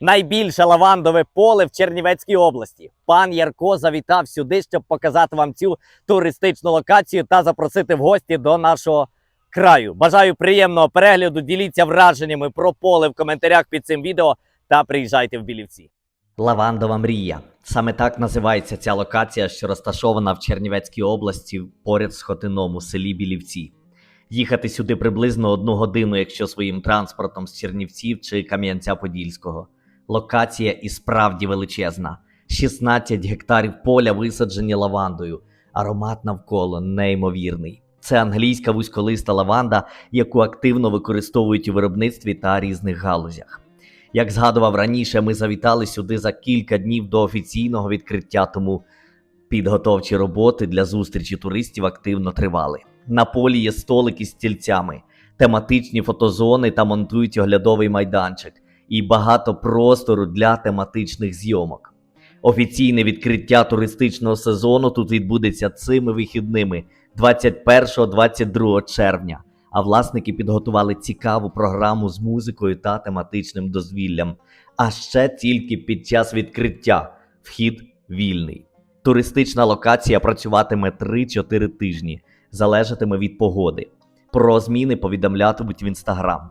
Найбільше лавандове поле в Чернівецькій області. Пан Ярко завітав сюди, щоб показати вам цю туристичну локацію та запросити в гості до нашого краю. Бажаю приємного перегляду. Діліться враженнями про поле в коментарях під цим відео та приїжджайте в Білівці. Лавандова мрія. Саме так називається ця локація, що розташована в Чернівецькій області поряд з Хотином у селі Білівці. Їхати сюди приблизно одну годину, якщо своїм транспортом з Чернівців чи Кам'янця-Подільського. Локація і справді величезна. 16 гектарів поля висаджені лавандою. Аромат навколо неймовірний. Це англійська вузьколиста лаванда, яку активно використовують у виробництві та різних галузях. Як згадував раніше, ми завітали сюди за кілька днів до офіційного відкриття, тому підготовчі роботи для зустрічі туристів активно тривали. На полі є столики з стільцями, тематичні фотозони та монтують оглядовий майданчик і багато простору для тематичних зйомок. Офіційне відкриття туристичного сезону тут відбудеться цими вихідними 21-22 червня. А власники підготували цікаву програму з музикою та тематичним дозвіллям. А ще тільки під час відкриття вхід вільний. Туристична локація працюватиме 3-4 тижні, залежатиме від погоди. Про зміни повідомлятимуть в інстаграм.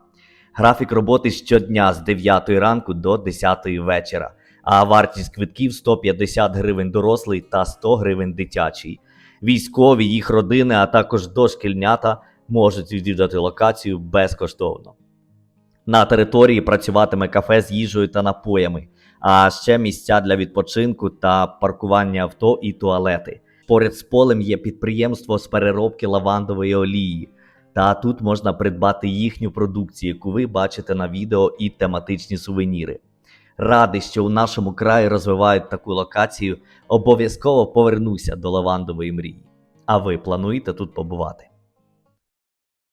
Графік роботи щодня з 9 ранку до 10 вечора, а вартість квитків 150 гривень дорослий та 100 гривень дитячий. Військові, їх родини, а також дошкільнята можуть відвідати локацію безкоштовно. На території працюватиме кафе з їжею та напоями, а ще місця для відпочинку та паркування авто і туалети. Поряд з полем є підприємство з переробки лавандової олії. Та тут можна придбати їхню продукцію, яку ви бачите на відео і тематичні сувеніри. Радий, що у нашому краї розвивають таку локацію. Обов'язково повернуся до лавандової мрії. А ви плануєте тут побувати?